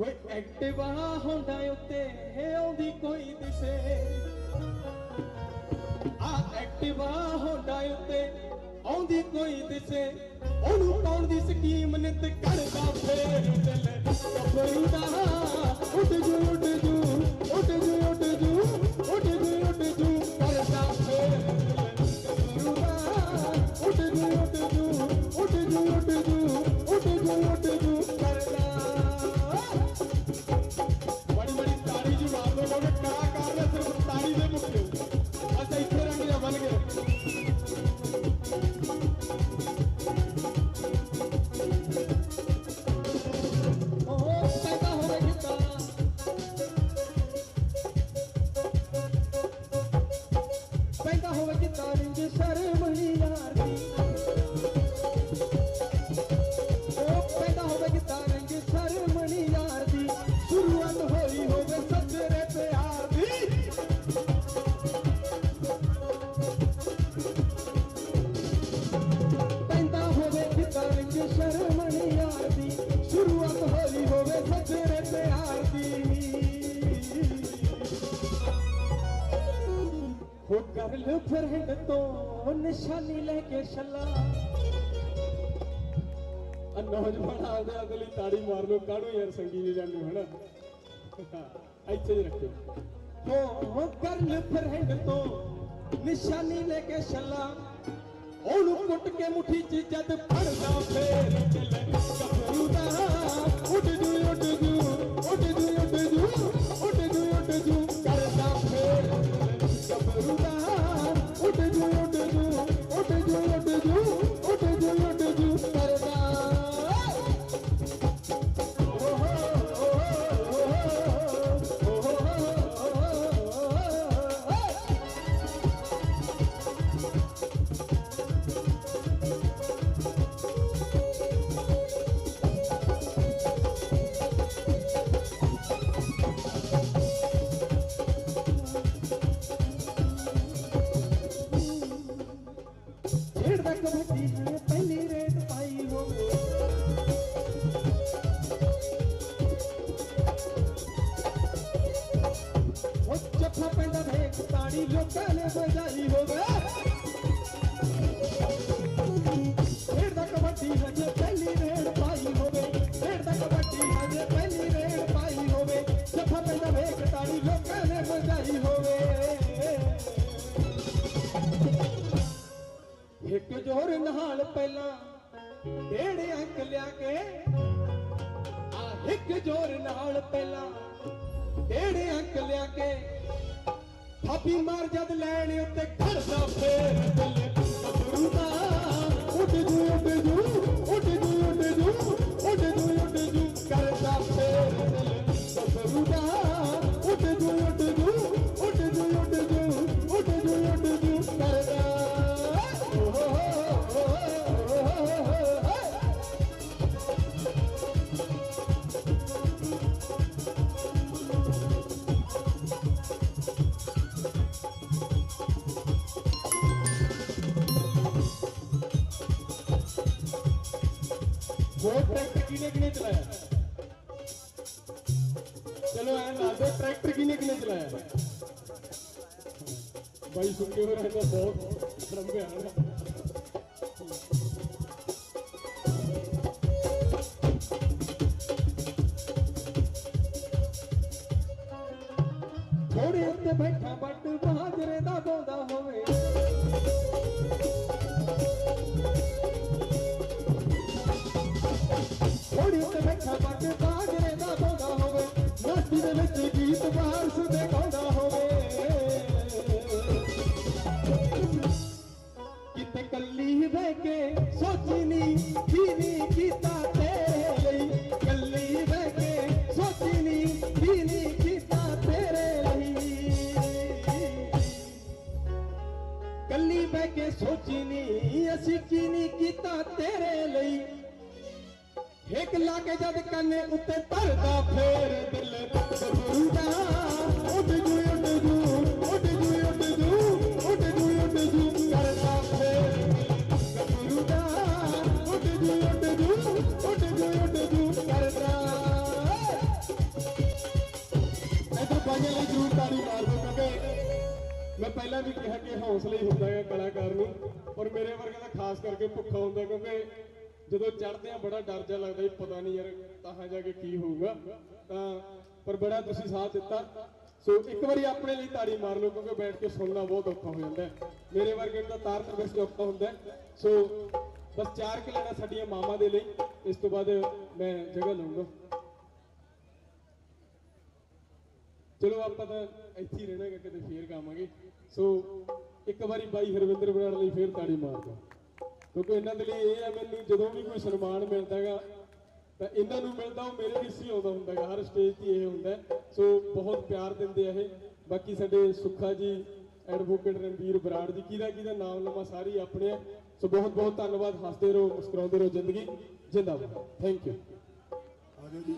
Activa ਹੁੰਦਾ ਉੱਤੇ ਆਉਂਦੀ ਕੋਈ ਦਿਸੇ। ਆ ਐਕਟਿਵਾ ਹੁੰਦਾ ਉੱਤੇ, ਆਉਂਦੀ ਕੋਈ ਦਿਸੇ। ਉਹਨੂੰ ਪਾਉਣ ਦੀ ਸਕੀਮ ਨਿਤ ਕਰਦਾ ਫੇਰ ਦਿਲ ਗੱਭਰੂ ਦਾ, ਉੱਡ ਜੂ ਉੱਡ ਜੂ ਉੱਡ ਜੂ ਉੱਡ ਜੂ ਉੱਡ ਜੂ ਉੱਡ ਜੂ, ਕਰਦਾ ਫੇਰ ਦਿਲ ਗੱਭਰੂ ਦਾ, ਉੱਡ ਜੂ ਉੱਡ ਜੂ ਉੱਡ ਜੂ ਉੱਡ ਜੂ। ਹੋ ਕਰ ਲੋ ਫਿਰ ਹਿੰਡ ਤੋਂ ਨਿਸ਼ਾਨੀ ਲੈ ਕੇ ਛੱਲਾ ਆ ਨੌਜਵਾਨ ਆਪਦੇ ਲਈ ਤਾੜੀ ਮਾਰ ਲੋ ਕਾੜੋ ਯਾਰ ਸੰਗੀ ਜੀ ਜਾਨੂ ਹਨਾ ਇੱਥੇ ਹੀ ਰੱਖੋ ਹੋ ਕਰ ਲੋ ਫਿਰ ਹਿੰਡ ਤੋਂ ਨਿਸ਼ਾਨੀ ਲੈ ਕੇ ਛੱਲਾ ਉਹਨੂੰ ਕੁੱਟ ਕੇ ਮੁੱਠੀ 'ਚ ਜਦ ਫੜਦਾ ਫੇਰ ਚੱਲੇ ਗੱਭਰੂ ਦਾ ਜੂ ਉੱਡ ਜੂ ਉੱਡ ਜੂ ਉੱਡ ਜੂ ਇੱਕ ਨਾਲ ਪਹਿਲਾਂ ਡੇਢ ਅੰਕ ਲਿਆ ਕੇ ਆ ਇੱਕ ਜੋਰ ਨਾਲ ਪਹਿਲਾਂ ਡੇਢ ਅੰਕ ਲਿਆ ਕੇ ਥਾਪੀ ਮਾਰ ਜਦ ਲੈਣ ਉੱਤੇ ਘੜਦਾ ਫੇਰ। निकला है। चलो आगे ट्रैक्टर की लेके निकला है। भाई सुन के रहा बहुत ड्रम आ रहा है। थोड़ी भाई खापा ਕੱਲੀ ਬਹਿ ਕੇ ਸੋਚੀ ਨੀ ਤੇਰੇ ਲਈ। ਕੱਲੀ ਬਹਿ ਸੋਚੀ ਅਸੀਂ ਕੀ ਨੀ ਕੀਤਾ ਤੇਰੇ ਲਈ। ਇੱਕ ਲਾ ਕੇ ਜਦ ਕੰਨੇ ਉੱਤੇ ਧਰਦਾ ਫੇਰ ਮੈਂ ਪਹਿਲਾਂ ਵੀ ਕਿਹਾ ਕਿ ਹੌਸਲਾ ਹੀ ਹੁੰਦਾ ਹੈ ਕਲਾਕਾਰ ਨੂੰ ਔਰ ਮੇਰੇ ਵਰਗੇ ਤਾਂ ਖਾਸ ਕਰਕੇ ਭੁੱਖਾ ਹੁੰਦਾ ਕਿਉਂਕਿ ਜਦੋਂ ਚੜਦੇ ਆ ਬੜਾ ਡਰ ਜਿਹਾ ਲੱਗਦਾ ਵੀ ਪਤਾ ਨਹੀਂ ਯਾਰ ਤਾਹਾਂ ਜਾ ਕੇ ਕੀ ਹੋਊਗਾ। ਤਾਂ ਪਰ ਬੜਾ ਤੁਸੀਂ ਸਾਥ ਦਿੱਤਾ। ਸੋ ਇੱਕ ਵਾਰੀ ਆਪਣੇ ਲਈ ਤਾੜੀ ਮਾਰ ਲਓ ਕਿਉਂਕਿ ਬੈਠ ਕੇ ਸੁਣਨਾ ਬਹੁਤ ਔਖਾ ਹੋ ਜਾਂਦਾ ਮੇਰੇ ਵਰਗੇ ਨੂੰ ਤਾਂ ਤਾਰ ਤਵਸ ਔਖਾ ਹੁੰਦਾ ਸੋ ਬਸ ਚਾਰ ਕਲੇੜਾ ਸਾਡੀਆਂ ਮਾਮਾ ਦੇ ਲਈ ਇਸ ਤੋਂ ਬਾਅਦ ਮੈਂ ਜਗ੍ਹਾ ਲਵਾਂਗਾ ਚਲੋ ਆਪਾਂ ਤਾਂ ਇੱਥੇ ਹੀ ਰਹਿਣਾ ਗਾ, ਕਿਤੇ ਫੇਰ ਗਾਵਾਂਗੇ। ਸੋ ਇੱਕ ਵਾਰੀ ਬਾਈ ਹਰਵਿੰਦਰ ਬਰਾੜ ਲਈ ਫੇਰ ਤਾੜੀ ਮਾਰਦਾ। ਕਿਉਂਕਿ ਇਹਨਾਂ ਦੇ ਲਈ ਇਹ ਹੈ ਮੈਨੂੰ ਜਦੋਂ ਵੀ ਕੋਈ ਸਨਮਾਨ ਮਿਲਦਾਗਾ ਤਾਂ ਇਹਨਾਂ ਨੂੰ ਮਿਲਦਾ, ਉਹ ਮੇਰੇ ਹਿੱਸੇ ਆਉਂਦਾ ਹੁੰਦਾਗਾ ਹਰ ਸਟੇਜ ਤੇ ਇਹ ਹੁੰਦਾ ਸੋ ਬਹੁਤ ਪਿਆਰ ਦਿੰਦੇ ਆ ਇਹ। ਬਾਕੀ ਸਾਡੇ ਸੁੱਖਾ ਜੀ ਐਡਵੋਕੇਟ ਰਣਵੀਰ ਬਰਾੜ ਜੀ, ਕਿਹਦਾ ਕਿਹਦਾ ਨਾਮ ਲਵਾਂ ਸਾਰੀ ਆਪਣੇ ਆ। ਸੋ ਬਹੁਤ ਬਹੁਤ ਧੰਨਵਾਦ, ਹੱਸਦੇ ਰਹੋ, ਮੁਸਕਰਾਉਂਦੇ ਰਹੋ ਜ਼ਿੰਦਗੀ। ਜਿੰਦਾਬਾਦ। ਥੈਂਕ ਯੂ ਆਜੋ ਜੀ।